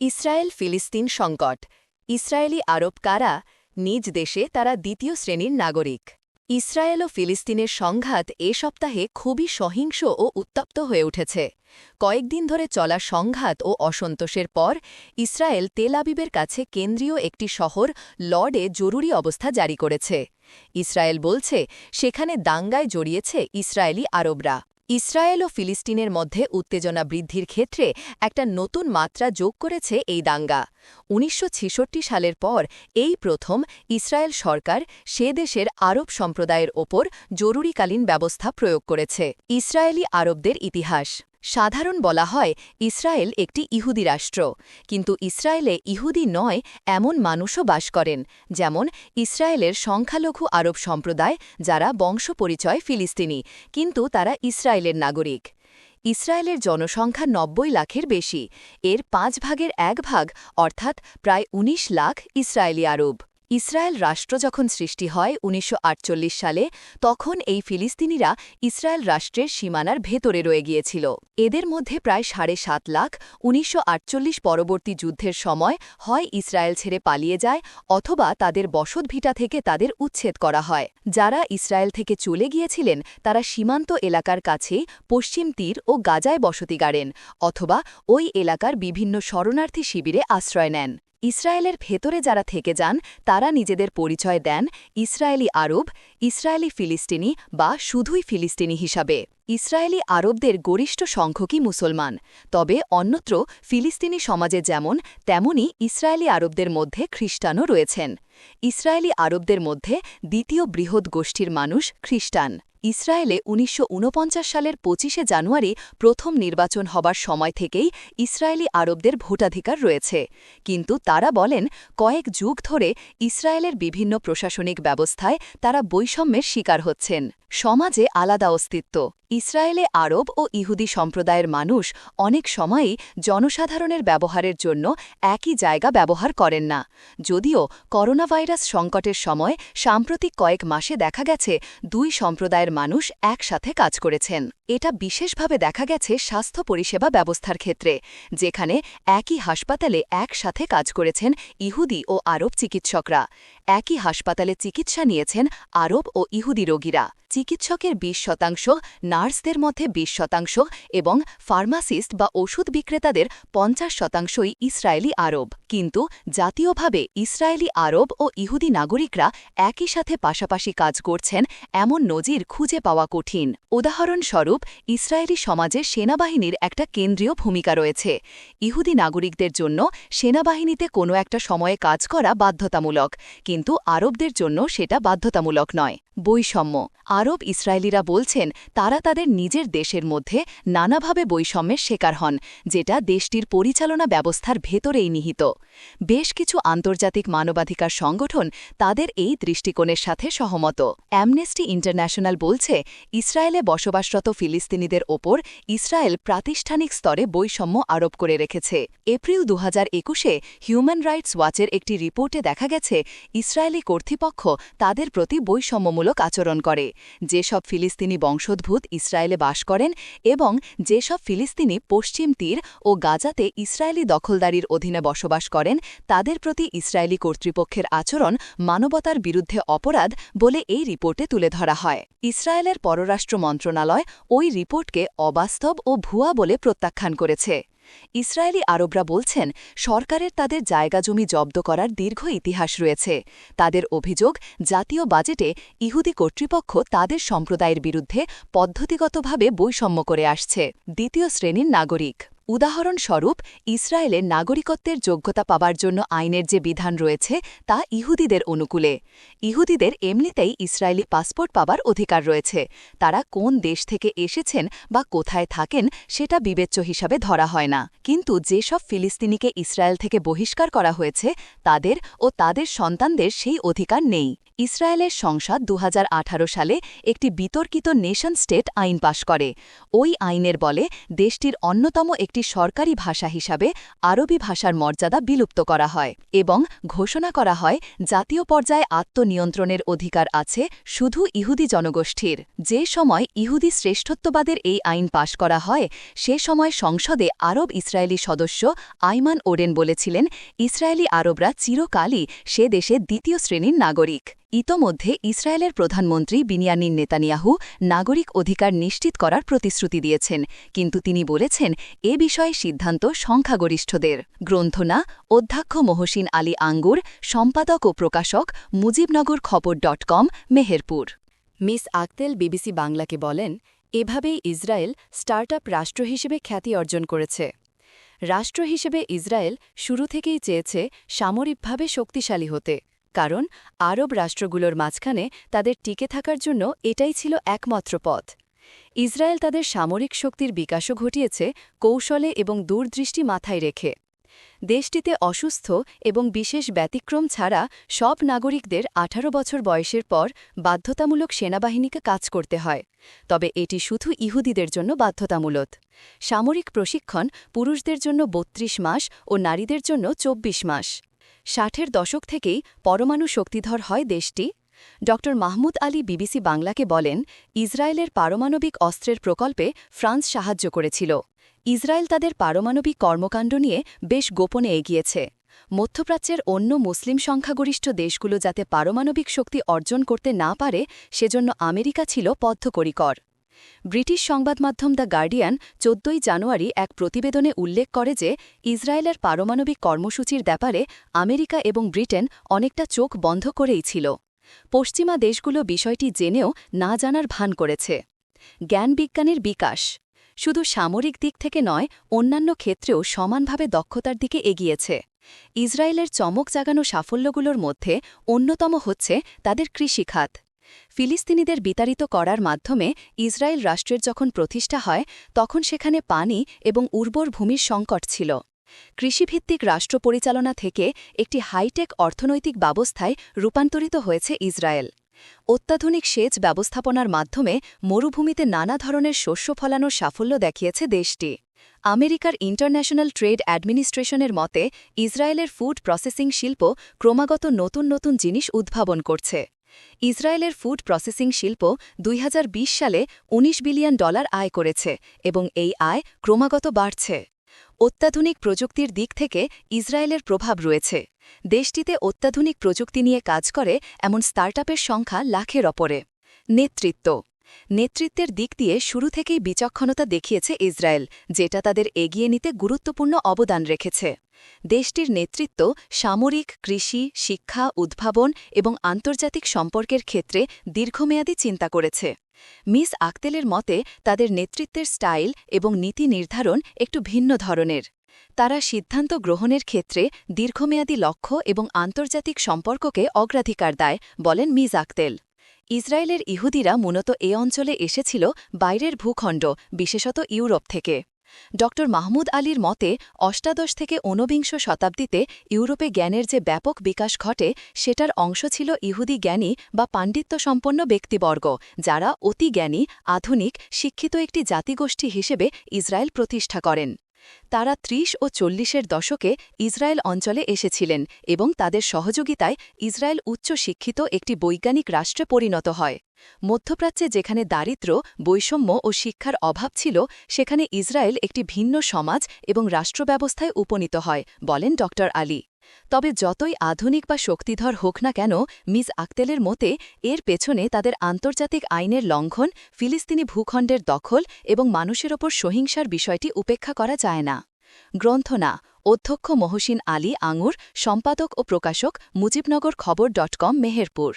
Israel ফিলিস্তিন সংকট। Israeli আরব কারা? নিজ দেশে তারা দ্বিতীয় শ্রেণির নাগরিক। ইসরায়েল ও ফিলিস্তিনের সংঘাত এ সপ্তাহে খুবই সহিংস ও উত্তপ্ত হয়ে উঠেছে। কয়েকদিন ধরে চলা সংঘাত ও অসন্তোষের পর ইসরায়েল তেল আবিবের কাছে কেন্দ্রীয় একটি শহর লর্ডে জরুরি অবস্থা জারি করেছে। ইসরায়েল বলছে, সেখানে দাঙ্গায় জড়িয়েছে ইসরায়েলি আরবরা। ইসরায়েল ও ফিলিস্তিনের মধ্যে উত্তেজনা বৃদ্ধির ক্ষেত্রে একটা নতুন মাত্রা যোগ করেছে এই দাঙ্গা। উনিশশো ছেষট্টি সালের পর এই প্রথম ইসরায়েল সরকার সে দেশের আরব সম্প্রদায়ের ওপর জরুরিকালীন ব্যবস্থা প্রয়োগ করেছে। ইসরায়েলি আরবদের ইতিহাস সাধারণ বলা হয় ইসরায়েল একটি ইহুদি রাষ্ট্র। কিন্তু ইসরায়েলে ইহুদি নয়, এমন মানুষও বাস করেন, যেমন ইসরায়েলের সংখ্যালঘু আরব সম্প্রদায়, যারা বংশ পরিচয় ফিলিস্তিনি, কিন্তু তারা ইসরায়েলের নাগরিক। ইসরায়েলের জনসংখ্যা নব্বই লাখের বেশি, এর পাঁচ ভাগের এক ভাগ, অর্থাৎ প্রায় ১৯ লাখ ইসরায়েলি আরব। ইসরায়েল রাষ্ট্র যখন সৃষ্টি হয় উনিশশো আটচল্লিশ সালে, তখন এই ফিলিস্তিনিরা ইসরায়েল রাষ্ট্রের সীমানার ভেতরে রয়ে গিয়েছিল। এদের মধ্যে প্রায় সাড়ে সাত লাখ উনিশশো আটচল্লিশ পরবর্তী যুদ্ধের সময় হয় ইসরায়েল ছেড়ে পালিয়ে যায় অথবা তাদের বসতভিটা থেকে তাদের উচ্ছেদ করা হয়। যারা ইসরায়েল থেকে চলে গিয়েছিলেন, তারা সীমান্ত এলাকার কাছে পশ্চিম তীর ও গাজায় বসতি গাড়েন অথবা ওই এলাকার বিভিন্ন শরণার্থী শিবিরে আশ্রয় নেন। ইসরায়েলের ভেতরে যারা থেকে যান, তারা নিজেদের পরিচয় দেন ইসরায়েলি আরব, ইসরায়েলি ফিলিস্তিনি বা শুধুই ফিলিস্তিনি হিসাবে। ইসরায়েলি আরবদের গরিষ্ঠ সংখ্যকই মুসলমান। তবে অন্যত্র ফিলিস্তিনি সমাজে যেমন, তেমনই ইসরায়েলি আরবদের মধ্যে খ্রিস্টানও রয়েছেন। ইসরায়েলি আরবদের মধ্যে দ্বিতীয় বৃহৎ গোষ্ঠীর মানুষ খ্রিস্টান। ইসরায়েলে উনিশশো ঊনপঞ্চাশ সালের পঁচিশে জানুয়ারি প্রথম নির্বাচন হবার সময় থেকেই ইসরায়েলি আরবদের ভোটাধিকার রয়েছে। কিন্তু তারা বলেন, কয়েক যুগ ধরে ইসরায়েলের বিভিন্ন প্রশাসনিক ব্যবস্থায় তারা বৈষম্যের শিকার হচ্ছেন। সমাজে আলাদা অস্তিত্ব। ইসরায়েলে আরব ও ইহুদি সম্প্রদায়ের মানুষ অনেক সময়ই জনসাধারণের ব্যবহারের জন্য একই জায়গা ব্যবহার করেন না। যদিও করোনা ভাইরাস সংকটের সময় সাম্প্রতিক কয়েক মাসে দেখা গেছে, দুই সম্প্রদায়ের মানুষ একসাথে কাজ করেছেন। এটা বিশেষভাবে দেখা গেছে স্বাস্থ্য পরিষেবা ব্যবস্থার ক্ষেত্রে, যেখানে একই হাসপাতালে একসাথে কাজ করেছেন ইহুদি ও আরব চিকিৎসকরা। একই হাসপাতালে চিকিৎসা নিয়েছেন আরব ও ইহুদি রোগীরা। চিকিৎসকের ২০ শতাংশ, নার্সদের মধ্যে ২০ শতাংশ এবং ফার্মাসিস্ট বা ওষুধ বিক্রেতাদের পঞ্চাশ শতাংশই ইসরায়েলি আরব। কিন্তু জাতীয়ভাবে ইসরায়েলি আরব ও ইহুদি নাগরিকরা একই সাথে পাশাপাশি কাজ করছেন এমন নজির খুঁজে পাওয়া কঠিন। উদাহরণস্বরূপ, ইসরায়েলি সমাজে সেনাবাহিনীর একটা কেন্দ্রীয় ভূমিকা রয়েছে। ইহুদি নাগরিকদের জন্য সেনাবাহিনীতে কোনো একটা সময়ে কাজ করা বাধ্যতামূলক, কিন্তু আরবদের জন্য সেটা বাধ্যতামূলক নয়। বৈষম্য আরব ইসরায়েলিরা বলছেন, তারা তাদের নিজের দেশের মধ্যে নানাভাবে বৈষম্যের শিকার হন, যেটা দেশটির পরিচালনা ব্যবস্থার ভেতরেই নিহিত। বেশ কিছু আন্তর্জাতিক মানবাধিকার সংগঠন তাদের এই দৃষ্টিকোণের সাথে সহমত। অ্যামনেস্টি ইন্টারন্যাশনাল বলছে, ইসরায়েলে বসবাসরত ফিলিস্তিনিদের ওপর ইসরায়েল প্রাতিষ্ঠানিক স্তরে বৈষম্য আরোপ করে রেখেছে। এপ্রিল দু হাজার একুশে হিউম্যান রাইটস ওয়াচের একটি রিপোর্টে দেখা গেছে, ইসরায়েলি কর্তৃপক্ষ তাদের প্রতি বৈষম্যমূলক আচরণ করে। যেসব ফিলিস্তিনি বংশোদ্ভূত ইসরায়েলে বাস করেন এবং যেসব ফিলিস্তিনি পশ্চিম তীর ও গাজাতে ইসরায়েলি দখলদারির অধীনে বসবাস করেন, তাদের প্রতি ইসরায়েলি কর্তৃপক্ষের আচরণ মানবতার বিরুদ্ধে অপরাধ বলে এই রিপোর্টে তুলে ধরা হয়। ইসরায়েলের পররাষ্ট্র মন্ত্রণালয় ওই রিপোর্টকে অবাস্তব ও ভুয়া বলে প্রত্যাখ্যান করেছে। ইসরায়েলি আরবরা বলছেন, সরকারের তাদের জায়গা জমি জব্দ করার দীর্ঘ ইতিহাস রয়েছে। তাদের অভিযোগ, জাতীয় বাজেটে ইহুদি কর্তৃপক্ষ তাদের সম্প্রদায়ের বিরুদ্ধে পদ্ধতিগতভাবে বৈষম্য করে আসছে। দ্বিতীয় শ্রেণির নাগরিক। উদাহরণস্বরূপ ইসরায়েলের নাগরিকত্বের যোগ্যতা পাবার জন্য আইনের যে বিধান রয়েছে, তা ইহুদিদের অনুকূলে। ইহুদিদের এমনিতেই ইসরায়েলি পাসপোর্ট পাবার অধিকার রয়েছে। তারা কোন দেশ থেকে এসেছেন বা কোথায় থাকেন, সেটা বিবেচ্য হিসাবে ধরা হয় না। কিন্তু যেসব ফিলিস্তিনিকে ইসরায়েল থেকে বহিষ্কার করা হয়েছে, তাদের ও তাদের সন্তানদের সেই অধিকার নেই। ইসরায়েলের সংসদ দু হাজার আঠারো সালে একটি বিতর্কিত নেশন স্টেট আইন পাশ করে। ওই আইনের বলে দেশটির অন্যতম একটি সরকারি ভাষা হিসাবে আরবি ভাষার মর্যাদা বিলুপ্ত করা হয় এবং ঘোষণা করা হয়, জাতীয় পর্যায়ে আত্মনিয়ন্ত্রণের অধিকার আছে, শুধু ইহুদি জনগোষ্ঠীর। যে সময় ইহুদি শ্রেষ্ঠত্ববাদের এই আইন পাশ করা হয়, সে সময় সংসদে আরব ইসরায়েলি সদস্য আইমান ওডেন বলেছিলেন, ইসরায়েলি আরবরা চিরকালই সে দেশে দ্বিতীয় শ্রেণির নাগরিক। ইতোমধ্যে ইসরায়েলের প্রধানমন্ত্রী বিনিয়ানিন নেতানিয়াহু নাগরিক অধিকার নিশ্চিত করার প্রতিশ্রুতি দিয়েছেন। কিন্তু তিনি বলেছেন, এ বিষয়ে সিদ্ধান্ত সংখ্যাগরিষ্ঠদের। গ্রন্থনা, অধ্যক্ষ মহসিন আলী আঙ্গুর, সম্পাদক ও প্রকাশক Mujibnagar Khobor dot com, Meherpur. Miss আক্তেল, BBC বাংলাকে বলেন, এভাবেই ইসরায়েল স্টার্টআপ রাষ্ট্র হিসেবে খ্যাতি অর্জন করেছে। রাষ্ট্র হিসেবে ইসরায়েল শুরু থেকেই চেয়েছে সামরিকভাবে শক্তিশালী হতে। কারণ আরব রাষ্ট্রগুলোর মাঝখানে তাদের টিকে থাকার জন্য এটাই ছিল একমাত্র পথ। ইসরায়েল তাদের সামরিক শক্তির বিকাশও ঘটিয়েছে, কৌশলে এবং দূরদৃষ্টি মাথায় রেখে। দেশটিতে অসুস্থ এবং বিশেষ ব্যতিক্রম ছাড়া সব নাগরিকদের ১৮ বছর বয়সের পর বাধ্যতামূলক সেনাবাহিনীকে কাজ করতে হয়। তবে এটি শুধু ইহুদিদের জন্য বাধ্যতামূলক। সামরিক প্রশিক্ষণ পুরুষদের জন্য ৩২ মাস ও নারীদের জন্য ২৪ মাস। ষাটের দশক থেকেই পরমাণু শক্তিধর হয় দেশটি। ড. মাহমুদ আলী বিবিসি বাংলাকে বলেন, ইসরায়েলের পারমাণবিক অস্ত্রের প্রকল্পে ফ্রান্স সাহায্য করেছিল। ইসরায়েল তাদের পারমাণবিক কর্মকাণ্ড নিয়ে বেশ গোপনে এগিয়েছে। মধ্যপ্রাচ্যের অন্য মুসলিম সংখ্যাগরিষ্ঠ দেশগুলো যাতে পারমাণবিক শক্তি অর্জন করতে না পারে, সেজন্য আমেরিকা ছিল বদ্ধকরিকর ব্রিটিশ সংবাদমাধ্যম দ্য গার্ডিয়ান চোদ্দই জানুয়ারি এক প্রতিবেদনে উল্লেখ করে যে, ইসরায়েলের পারমাণবিক কর্মসূচির ব্যাপারে আমেরিকা এবং ব্রিটেন অনেকটা চোখ বন্ধ করেই ছিল। পশ্চিমা দেশগুলো বিষয়টি জেনেও না জানার ভান করেছে। জ্ঞান বিজ্ঞানের বিকাশ শুধু সামরিক দিক থেকে নয়, অন্যান্য ক্ষেত্রেও সমানভাবে দক্ষতার দিকে এগিয়েছে। ইসরায়েলের চমক জাগানো সাফল্যগুলোর মধ্যে অন্যতম হচ্ছে তাদের কৃষিখাত। ফিলিস্তিনিদের বিতাড়িত করার মাধ্যমে ইসরায়েল রাষ্ট্রের যখন প্রতিষ্ঠা হয়, তখন সেখানে পানি এবং উর্বর ভূমির সংকট ছিল। কৃষিভিত্তিক রাষ্ট্র পরিচালনা থেকে একটি হাইটেক অর্থনৈতিক ব্যবস্থায় রূপান্তরিত হয়েছে ইসরায়েল। অত্যাধুনিক সেচ ব্যবস্থাপনার মাধ্যমে মরুভূমিতে নানা ধরনের শস্য ফলানোর সাফল্য দেখিয়েছে দেশটি। আমেরিকার ইন্টারন্যাশনাল ট্রেড অ্যাডমিনিস্ট্রেশনের মতে, ইসরায়েলের ফুড প্রসেসিং শিল্প ক্রমাগত নতুন নতুন জিনিস উদ্ভাবন করছে। ইসরায়েলের ফুড প্রসেসিং শিল্প দুই হাজার বিশ সালে ১৯ বিলিয়ন ডলার আয় করেছে এবং এই আয় ক্রমাগত বাড়ছে। অত্যাধুনিক প্রযুক্তির দিক থেকে ইসরায়েলের প্রভাব রয়েছে। দেশটিতে অত্যাধুনিক প্রযুক্তি নিয়ে কাজ করে এমন স্টার্টআপের সংখ্যা লাখের অপরে নেতৃত্ব। নেতৃত্বের দিক দিয়ে শুরু থেকেই বিচক্ষণতা দেখিয়েছে ইসরায়েল, যেটা তাদের এগিয়ে নিতে গুরুত্বপূর্ণ অবদান রেখেছে। দেশটির নেতৃত্ব সামরিক, কৃষি, শিক্ষা, উদ্ভাবন এবং আন্তর্জাতিক সম্পর্কের ক্ষেত্রে দীর্ঘমেয়াদী চিন্তা করেছে। মিস আক্তেলের মতে, তাদের নেতৃত্বের স্টাইল এবং নীতি নির্ধারণ একটু ভিন্ন ধরনের। তারা সিদ্ধান্ত গ্রহণের ক্ষেত্রে দীর্ঘমেয়াদী লক্ষ্য এবং আন্তর্জাতিক সম্পর্ককে অগ্রাধিকার দেয় বলেন মিস আক্তেল ইসরায়েলের ইহুদিরা মূলত এ অঞ্চলে এসেছিল বাইরের ভূখণ্ড, বিশেষত ইউরোপ থেকে। ড. মাহমুদ আলীর মতে, অষ্টাদশ থেকে ঊনবিংশ শতাব্দীতে ইউরোপে জ্ঞানের যে ব্যাপক বিকাশ ঘটে, সেটার অংশ ছিল ইহুদি জ্ঞানী বা পাণ্ডিত্য সম্পন্ন ব্যক্তিবর্গ, যারা অতি জ্ঞানী, আধুনিক, শিক্ষিত একটি জাতিগোষ্ঠী হিসেবে ইসরায়েল প্রতিষ্ঠা করেন। তারা ত্রিশ ও চল্লিশের দশকে ইসরায়েল অঞ্চলে এসেছিলেন এবং তাদের সহযোগিতায় ইসরায়েল উচ্চ শিক্ষিত একটি বৈজ্ঞানিক রাষ্ট্রে পরিণত হয়। মধ্যপ্রাচ্যে যেখানে দারিদ্র, বৈষম্য ও শিক্ষার অভাব ছিল, সেখানে ইসরায়েল একটি ভিন্ন সমাজ এবং রাষ্ট্র ব্যবস্থায় উপনীত হয়, বলেন ড আলী। তবে যতই আধুনিক বা শক্তিধর হোক না কেন, মিস আক্তেলের মতে, এর পেছনে তাদের আন্তর্জাতিক আইনের লঙ্ঘন, ফিলিস্তিনি ভূখণ্ডের দখল এবং মানুষের ওপর সহিংসার বিষয়টি উপেক্ষা করা যায় না। গ্রন্থ না অধ্যক্ষ মহসিন আলী আঙুর, সম্পাদক ও প্রকাশক মুজিবনগর খবর ডট কম, মেহেরপুর।